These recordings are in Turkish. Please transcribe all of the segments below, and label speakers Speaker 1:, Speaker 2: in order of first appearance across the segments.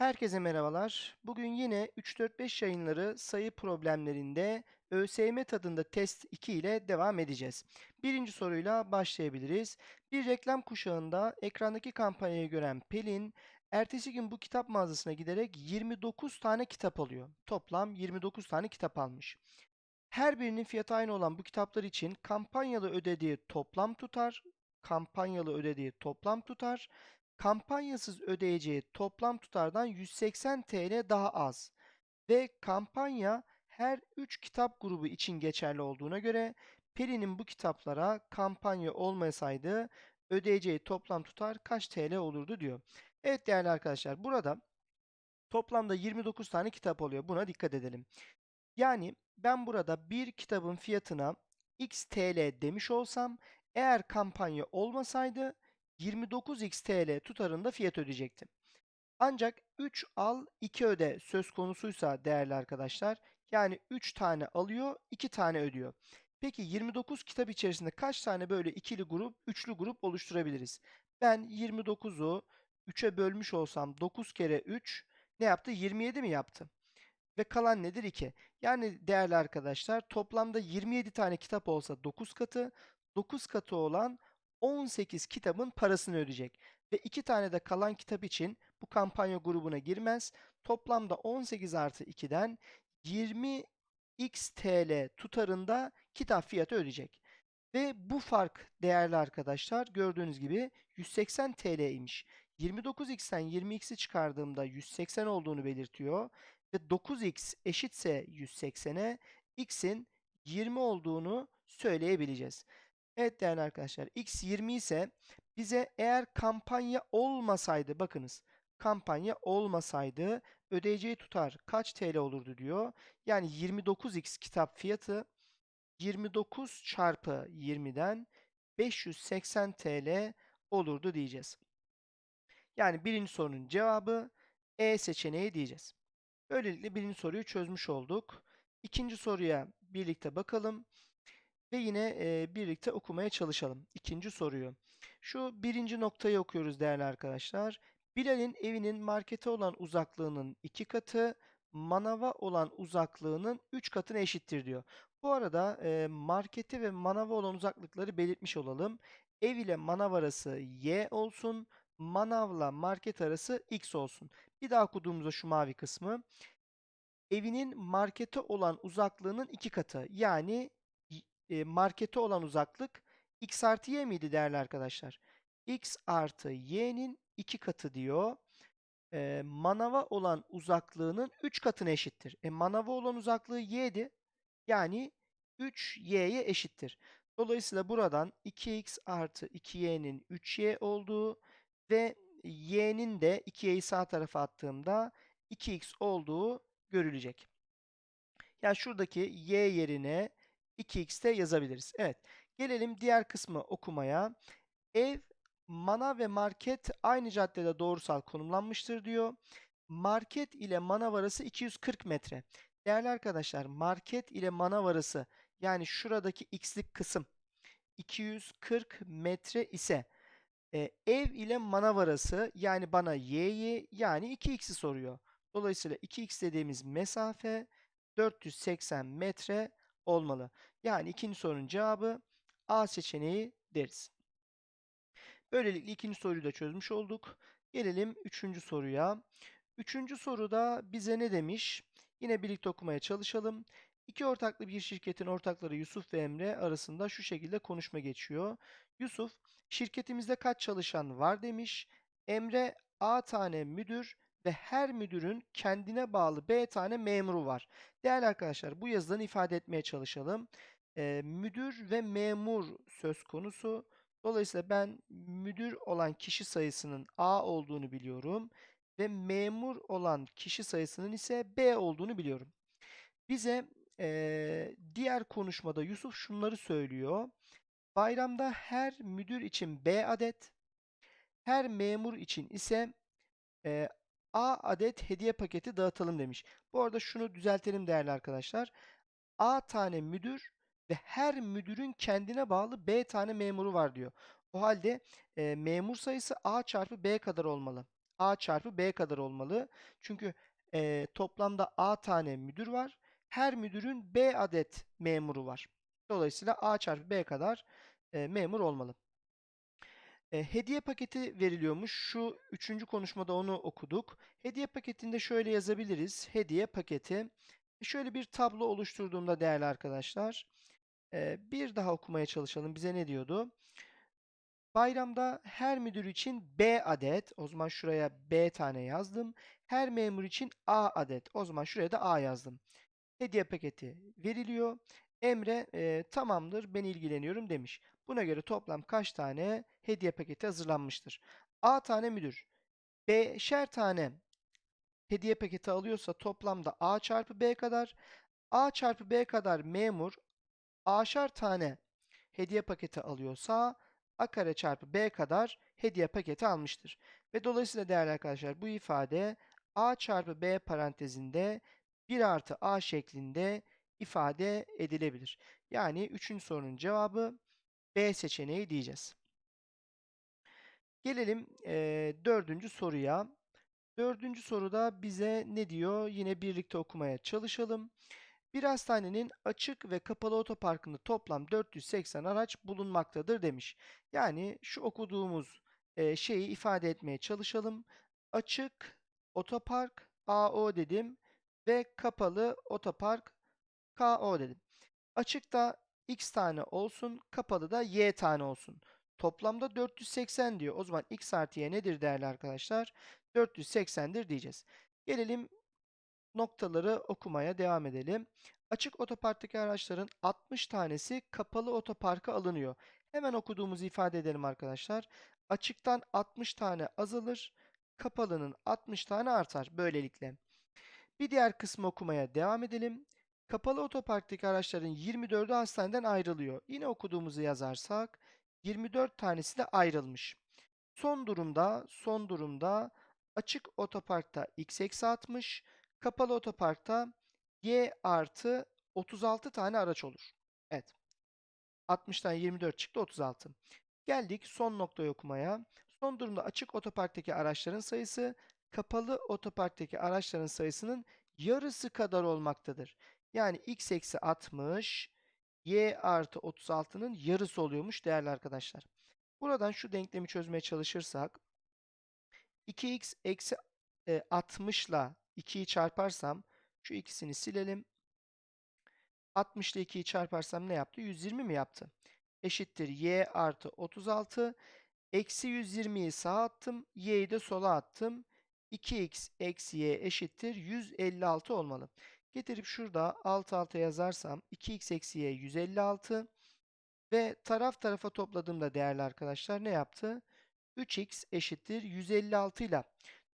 Speaker 1: Herkese merhabalar. Bugün yine 3-4-5 yayınları sayı problemlerinde ÖSYM tadında test 2 ile devam edeceğiz. Birinci soruyla başlayabiliriz. Bir reklam kuşağında ekrandaki kampanyayı gören Pelin, ertesi gün bu kitap mağazasına giderek 29 tane kitap alıyor. Toplam 29 tane kitap almış. Her birinin fiyatı aynı olan bu kitaplar için kampanyalı ödediği toplam tutar, kampanyalı ödediği toplam tutar, kampanyasız ödeyeceği toplam tutardan 180 TL daha az ve kampanya her 3 kitap grubu için geçerli olduğuna göre Pelin'in bu kitaplara kampanya olmasaydı ödeyeceği toplam tutar kaç TL olurdu diyor. Evet değerli arkadaşlar burada toplamda 29 tane kitap oluyor. Buna dikkat edelim. Yani ben burada bir kitabın fiyatına x TL demiş olsam eğer kampanya olmasaydı 29x TL tutarında fiyat ödeyecektim. Ancak 3 al 2 öde söz konusuysa değerli arkadaşlar yani 3 tane alıyor 2 tane ödüyor. Peki 29 kitap içerisinde kaç tane böyle ikili grup, üçlü grup oluşturabiliriz? Ben 29'u 3'e bölmüş olsam 9 kere 3 ne yaptı? 27 mi yaptı? Ve kalan nedir? 2. Yani değerli arkadaşlar toplamda 27 tane kitap olsa 9 katı, 9 katı olan 18 kitabın parasını ödeyecek. Ve 2 tane de kalan kitap için bu kampanya grubuna girmez. Toplamda 18 artı 2'den 20 x TL tutarında kitap fiyatı ödeyecek. Ve bu fark değerli arkadaşlar gördüğünüz gibi 180 TL'ymiş. 29x'ten 20x'i çıkardığımda 180 olduğunu belirtiyor. Ve 9x eşitse 180'e x'in 20 olduğunu söyleyebileceğiz. Evet değerli arkadaşlar x 20 ise bize eğer kampanya olmasaydı bakınız kampanya olmasaydı ödeyeceği tutar kaç TL olurdu diyor. Yani 29x kitap fiyatı 29 çarpı 20'den 580 TL olurdu diyeceğiz. Yani birinci sorunun cevabı E seçeneği diyeceğiz. Böylelikle birinci soruyu çözmüş olduk. İkinci soruya birlikte bakalım ve yine e, birlikte okumaya çalışalım. İkinci soruyu. Şu birinci noktayı okuyoruz değerli arkadaşlar. Bilal'in evinin markete olan uzaklığının iki katı, manava olan uzaklığının üç katına eşittir diyor. Bu arada e, markete ve manava olan uzaklıkları belirtmiş olalım. Ev ile manav arası y olsun, manavla market arası x olsun. Bir daha okuduğumuzda şu mavi kısmı. Evinin markete olan uzaklığının iki katı. Yani e, markete olan uzaklık x artı y miydi değerli arkadaşlar? x artı y'nin iki katı diyor. E, manava olan uzaklığının 3 katına eşittir. E, manava olan uzaklığı y'di. Yani 3y'ye eşittir. Dolayısıyla buradan 2x artı 2y'nin 3y olduğu ve y'nin de 2y'yi sağ tarafa attığımda 2x olduğu görülecek. Yani şuradaki y yerine 2x de yazabiliriz. Evet. Gelelim diğer kısmı okumaya. Ev, manav ve market aynı caddede doğrusal konumlanmıştır diyor. Market ile manav arası 240 metre. Değerli arkadaşlar market ile manav arası yani şuradaki x'lik kısım 240 metre ise e, ev ile manav arası yani bana y'yi yani 2x'i soruyor. Dolayısıyla 2x dediğimiz mesafe 480 metre olmalı. Yani ikinci sorunun cevabı A seçeneği deriz. Böylelikle ikinci soruyu da çözmüş olduk. Gelelim üçüncü soruya. Üçüncü soruda bize ne demiş? Yine birlikte okumaya çalışalım. İki ortaklı bir şirketin ortakları Yusuf ve Emre arasında şu şekilde konuşma geçiyor. Yusuf, şirketimizde kaç çalışan var demiş. Emre, A tane müdür ve her müdürün kendine bağlı B tane memuru var. Değerli arkadaşlar bu yazıdan ifade etmeye çalışalım. Ee, müdür ve memur söz konusu. Dolayısıyla ben müdür olan kişi sayısının A olduğunu biliyorum ve memur olan kişi sayısının ise B olduğunu biliyorum. Bize e, diğer konuşmada Yusuf şunları söylüyor. Bayramda her müdür için B adet, her memur için ise e, A adet hediye paketi dağıtalım demiş. Bu arada şunu düzeltelim değerli arkadaşlar. A tane müdür ve her müdürün kendine bağlı B tane memuru var diyor. O halde e, memur sayısı A çarpı B kadar olmalı. A çarpı B kadar olmalı. Çünkü e, toplamda A tane müdür var. Her müdürün B adet memuru var. Dolayısıyla A çarpı B kadar e, memur olmalı. Hediye paketi veriliyormuş. Şu üçüncü konuşmada onu okuduk. Hediye paketinde şöyle yazabiliriz. Hediye paketi. Şöyle bir tablo oluşturduğumda değerli arkadaşlar. bir daha okumaya çalışalım. Bize ne diyordu? Bayramda her müdür için B adet. O zaman şuraya B tane yazdım. Her memur için A adet. O zaman şuraya da A yazdım. Hediye paketi veriliyor. Emre e, tamamdır ben ilgileniyorum demiş. Buna göre toplam kaç tane hediye paketi hazırlanmıştır? A tane müdür. Beşer tane hediye paketi alıyorsa toplamda A çarpı B kadar. A çarpı B kadar memur A'şar tane hediye paketi alıyorsa A kare çarpı B kadar hediye paketi almıştır. Ve dolayısıyla değerli arkadaşlar bu ifade A çarpı B parantezinde 1 artı A şeklinde ifade edilebilir. Yani 3. sorunun cevabı B seçeneği diyeceğiz. Gelelim eee dördüncü soruya. Dördüncü soruda bize ne diyor? Yine birlikte okumaya çalışalım. Bir hastanenin açık ve kapalı otoparkında toplam 480 araç bulunmaktadır demiş. Yani şu okuduğumuz eee, şeyi ifade etmeye çalışalım. Açık otopark AO dedim ve kapalı otopark KO dedim. Açıkta x tane olsun, kapalı da y tane olsun. Toplamda 480 diyor. O zaman x artı y nedir değerli arkadaşlar? 480'dir diyeceğiz. Gelelim noktaları okumaya devam edelim. Açık otoparktaki araçların 60 tanesi kapalı otoparka alınıyor. Hemen okuduğumuzu ifade edelim arkadaşlar. Açıktan 60 tane azalır, kapalının 60 tane artar böylelikle. Bir diğer kısmı okumaya devam edelim. Kapalı otoparktaki araçların 24'ü hastaneden ayrılıyor. Yine okuduğumuzu yazarsak 24 tanesi de ayrılmış. Son durumda, son durumda açık otoparkta x eksi 60, kapalı otoparkta y artı 36 tane araç olur. Evet. 60'tan 24 çıktı 36. Geldik son noktayı okumaya. Son durumda açık otoparktaki araçların sayısı kapalı otoparktaki araçların sayısının yarısı kadar olmaktadır. Yani x eksi 60 y artı 36'nın yarısı oluyormuş değerli arkadaşlar. Buradan şu denklemi çözmeye çalışırsak 2x eksi e, 60 ile 2'yi çarparsam şu ikisini silelim. 60 ile 2'yi çarparsam ne yaptı? 120 mi yaptı? Eşittir y artı 36. Eksi 120'yi sağa attım. Y'yi de sola attım. 2x eksi y eşittir 156 olmalı. Getirip şurada alt alta yazarsam 2x eksi y 156 ve taraf tarafa topladığımda değerli arkadaşlar ne yaptı? 3x eşittir 156 ile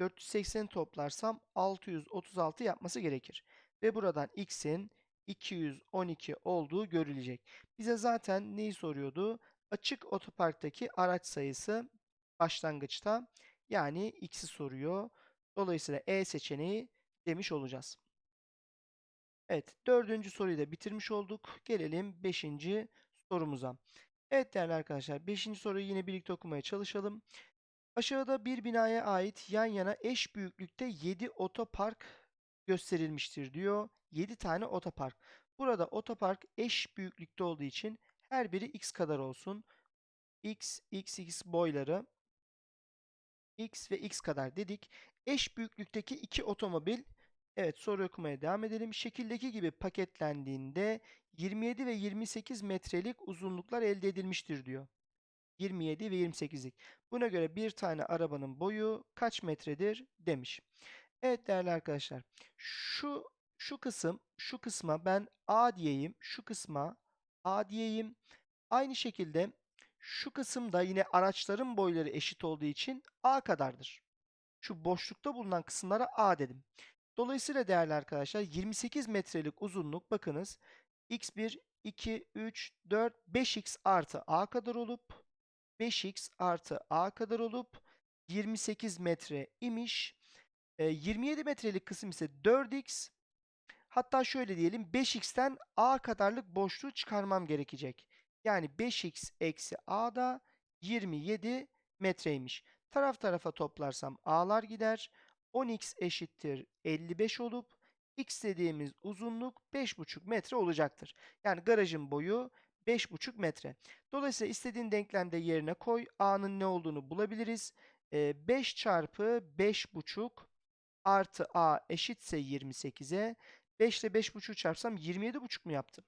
Speaker 1: 480 toplarsam 636 yapması gerekir. Ve buradan x'in 212 olduğu görülecek. Bize zaten neyi soruyordu? Açık otoparktaki araç sayısı başlangıçta yani x'i soruyor. Dolayısıyla E seçeneği demiş olacağız. Evet, dördüncü soruyu da bitirmiş olduk. Gelelim beşinci sorumuza. Evet değerli arkadaşlar, beşinci soruyu yine birlikte okumaya çalışalım. Aşağıda bir binaya ait yan yana eş büyüklükte 7 otopark gösterilmiştir diyor. 7 tane otopark. Burada otopark eş büyüklükte olduğu için her biri x kadar olsun. x, x, x boyları x ve x kadar dedik. Eş büyüklükteki iki otomobil Evet soru okumaya devam edelim. Şekildeki gibi paketlendiğinde 27 ve 28 metrelik uzunluklar elde edilmiştir diyor. 27 ve 28'lik. Buna göre bir tane arabanın boyu kaç metredir demiş. Evet değerli arkadaşlar. Şu şu kısım, şu kısma ben A diyeyim. Şu kısma A diyeyim. Aynı şekilde şu kısımda yine araçların boyları eşit olduğu için A kadardır. Şu boşlukta bulunan kısımlara A dedim. Dolayısıyla değerli arkadaşlar 28 metrelik uzunluk bakınız x1, 2, 3, 4, 5x artı a kadar olup 5x artı a kadar olup 28 metre imiş. E, 27 metrelik kısım ise 4x hatta şöyle diyelim 5x'ten a kadarlık boşluğu çıkarmam gerekecek. Yani 5x eksi a da 27 metreymiş. Taraf tarafa toplarsam a'lar gider. 10x eşittir 55 olup x dediğimiz uzunluk 5,5 metre olacaktır. Yani garajın boyu 5,5 metre. Dolayısıyla istediğin denklemde yerine koy. A'nın ne olduğunu bulabiliriz. Ee, 5 çarpı 5,5 artı A eşitse 28'e 5 ile 5,5 çarpsam 27,5 mu yaptım?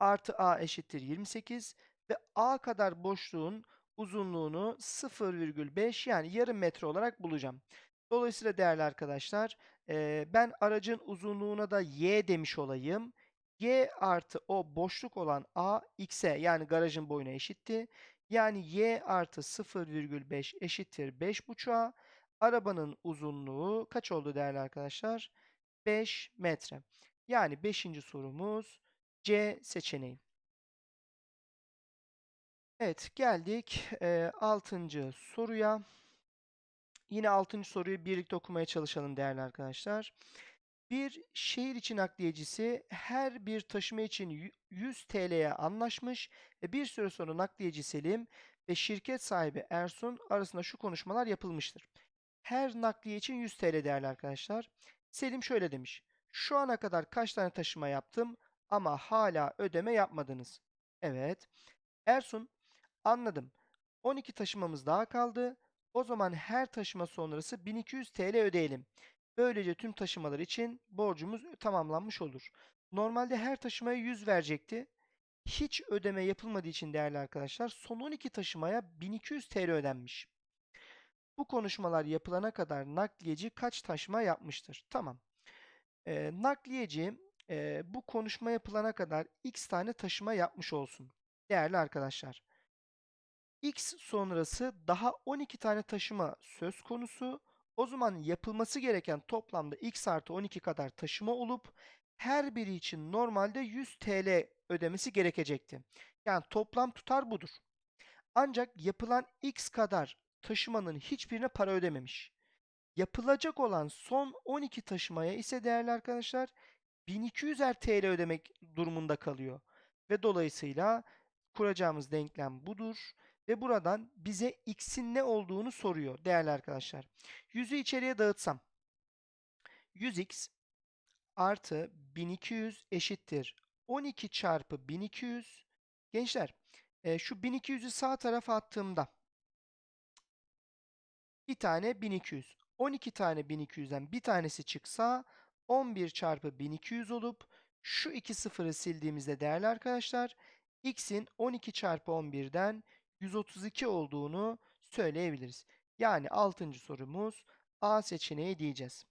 Speaker 1: Artı A eşittir 28 ve A kadar boşluğun uzunluğunu 0,5 yani yarım metre olarak bulacağım. Dolayısıyla değerli arkadaşlar eee, ben aracın uzunluğuna da y demiş olayım. y artı o boşluk olan a x'e yani garajın boyuna eşitti. Yani y artı 0,5 eşittir 5,5'a. Arabanın uzunluğu kaç oldu değerli arkadaşlar? 5 metre. Yani 5. sorumuz C seçeneği. Evet geldik 6. soruya. Yine 6. soruyu birlikte okumaya çalışalım değerli arkadaşlar. Bir şehir içi nakliyecisi her bir taşıma için yü- 100 TL'ye anlaşmış ve bir süre sonra nakliyeci Selim ve şirket sahibi Ersun arasında şu konuşmalar yapılmıştır. Her nakliye için 100 TL değerli arkadaşlar. Selim şöyle demiş. Şu ana kadar kaç tane taşıma yaptım ama hala ödeme yapmadınız. Evet. Ersun anladım. 12 taşımamız daha kaldı. O zaman her taşıma sonrası 1200 TL ödeyelim. Böylece tüm taşımalar için borcumuz tamamlanmış olur. Normalde her taşımaya 100 verecekti. Hiç ödeme yapılmadığı için değerli arkadaşlar son 12 taşımaya 1200 TL ödenmiş. Bu konuşmalar yapılana kadar nakliyeci kaç taşıma yapmıştır? Tamam. Ee, nakliyeci e, bu konuşma yapılana kadar x tane taşıma yapmış olsun. Değerli arkadaşlar. X sonrası daha 12 tane taşıma söz konusu. O zaman yapılması gereken toplamda x artı 12 kadar taşıma olup her biri için normalde 100 TL ödemesi gerekecekti. Yani toplam tutar budur. Ancak yapılan x kadar taşımanın hiçbirine para ödememiş. Yapılacak olan son 12 taşımaya ise değerli arkadaşlar 1200'er TL ödemek durumunda kalıyor. Ve dolayısıyla kuracağımız denklem budur. Ve buradan bize x'in ne olduğunu soruyor değerli arkadaşlar. 100'ü içeriye dağıtsam 100x artı 1200 eşittir 12 çarpı 1200. Gençler e, şu 1200'ü sağ tarafa attığımda bir tane 1200. 12 tane 1200'den bir tanesi çıksa 11 çarpı 1200 olup şu iki sıfırı sildiğimizde değerli arkadaşlar x'in 12 çarpı 11'den 132 olduğunu söyleyebiliriz. Yani 6. sorumuz A seçeneği diyeceğiz.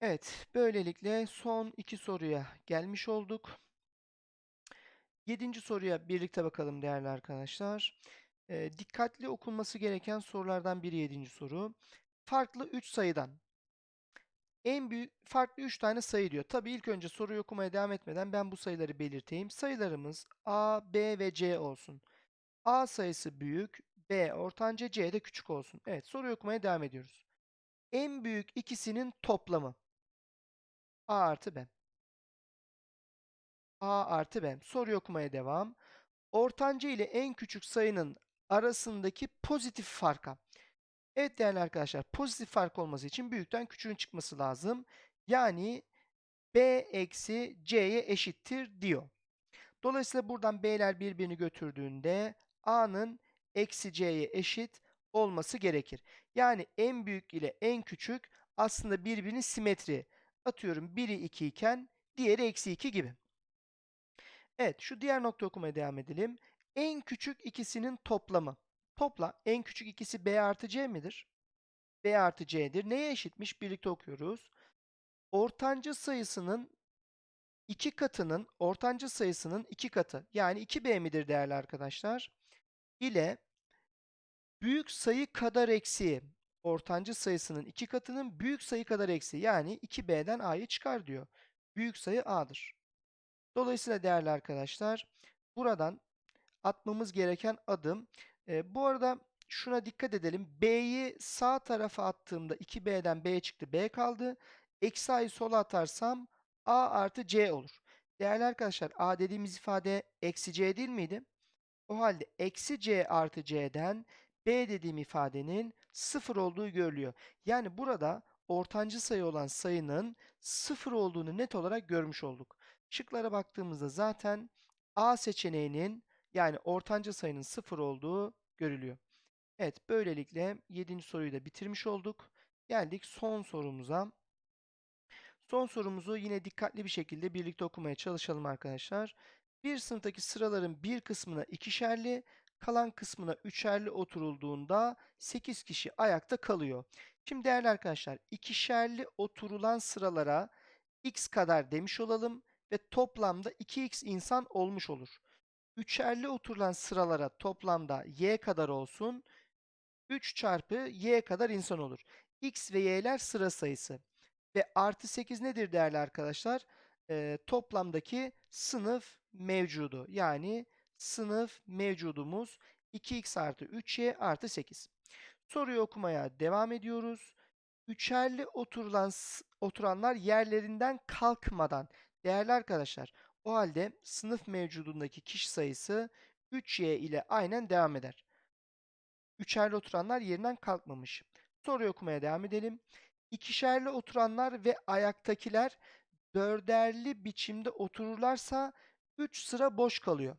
Speaker 1: Evet, böylelikle son iki soruya gelmiş olduk. Yedinci soruya birlikte bakalım değerli arkadaşlar. Ee, dikkatli okunması gereken sorulardan biri yedinci soru. Farklı 3 sayıdan en büyük farklı 3 tane sayı diyor. Tabii ilk önce soruyu okumaya devam etmeden ben bu sayıları belirteyim. Sayılarımız A, B ve C olsun. A sayısı büyük, B ortanca, C de küçük olsun. Evet, soruyu okumaya devam ediyoruz. En büyük ikisinin toplamı. A artı B. A artı B. Soruyu okumaya devam. Ortanca ile en küçük sayının arasındaki pozitif farka. Evet değerli arkadaşlar, pozitif fark olması için büyükten küçüğün çıkması lazım. Yani B eksi C'ye eşittir diyor. Dolayısıyla buradan B'ler birbirini götürdüğünde A'nın eksi C'ye eşit olması gerekir. Yani en büyük ile en küçük aslında birbirinin simetri. Atıyorum biri 2 iken diğeri eksi 2 gibi. Evet şu diğer nokta okumaya devam edelim. En küçük ikisinin toplamı. Topla en küçük ikisi B artı C midir? B artı C'dir. Neye eşitmiş? Birlikte okuyoruz. Ortanca sayısının iki katının ortanca sayısının iki katı yani 2B midir değerli arkadaşlar? İle büyük sayı kadar eksiği ortancı sayısının iki katının büyük sayı kadar eksiği yani 2b'den a'yı çıkar diyor. Büyük sayı a'dır. Dolayısıyla değerli arkadaşlar buradan atmamız gereken adım e, bu arada şuna dikkat edelim. B'yi sağ tarafa attığımda 2b'den b çıktı b kaldı. Eksi a'yı sola atarsam a artı c olur. Değerli arkadaşlar a dediğimiz ifade eksi c değil miydi? O halde eksi c artı c'den B dediğim ifadenin 0 olduğu görülüyor. Yani burada ortancı sayı olan sayının 0 olduğunu net olarak görmüş olduk. Şıklara baktığımızda zaten A seçeneğinin yani ortancı sayının 0 olduğu görülüyor. Evet, böylelikle 7. soruyu da bitirmiş olduk. Geldik son sorumuza. Son sorumuzu yine dikkatli bir şekilde birlikte okumaya çalışalım arkadaşlar. Bir sınıftaki sıraların bir kısmına ikişerli, kalan kısmına üçerli oturulduğunda 8 kişi ayakta kalıyor. Şimdi değerli arkadaşlar, ikişerli oturulan sıralara x kadar demiş olalım ve toplamda 2x insan olmuş olur. Üçerli oturulan sıralara toplamda y kadar olsun. 3 çarpı y kadar insan olur. x ve y'ler sıra sayısı. Ve artı 8 nedir değerli arkadaşlar? Ee, toplamdaki sınıf mevcudu. Yani sınıf mevcudumuz 2x artı 3y artı 8. Soruyu okumaya devam ediyoruz. Üçerli oturulan oturanlar yerlerinden kalkmadan değerli arkadaşlar o halde sınıf mevcudundaki kişi sayısı 3y ile aynen devam eder. Üçerli oturanlar yerinden kalkmamış. Soruyu okumaya devam edelim. İkişerli oturanlar ve ayaktakiler dörderli biçimde otururlarsa 3 sıra boş kalıyor.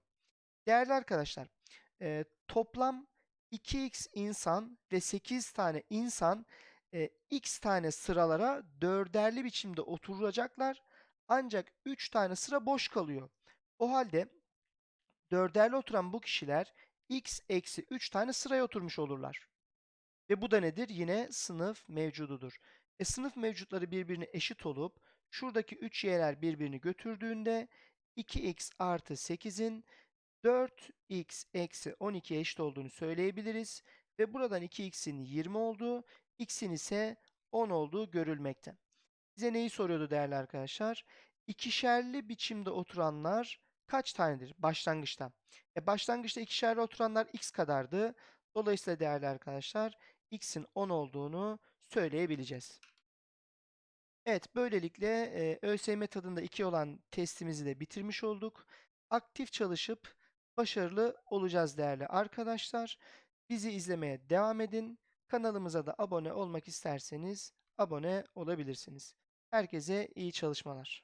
Speaker 1: Değerli arkadaşlar, e, toplam 2x insan ve 8 tane insan e, x tane sıralara dörderli biçimde oturacaklar. Ancak 3 tane sıra boş kalıyor. O halde dörderli oturan bu kişiler x eksi 3 tane sıraya oturmuş olurlar. Ve bu da nedir? Yine sınıf mevcududur. E sınıf mevcutları birbirine eşit olup şuradaki 3 y'ler birbirini götürdüğünde 2x artı 8'in 4x eksi 12'ye eşit olduğunu söyleyebiliriz. Ve buradan 2x'in 20 olduğu, x'in ise 10 olduğu görülmekte. Bize neyi soruyordu değerli arkadaşlar? İkişerli biçimde oturanlar kaç tanedir başlangıçta? E başlangıçta ikişerli oturanlar x kadardı. Dolayısıyla değerli arkadaşlar x'in 10 olduğunu söyleyebileceğiz. Evet, böylelikle e, ÖSYM tadında 2 olan testimizi de bitirmiş olduk. Aktif çalışıp başarılı olacağız değerli arkadaşlar. Bizi izlemeye devam edin. Kanalımıza da abone olmak isterseniz abone olabilirsiniz. Herkese iyi çalışmalar.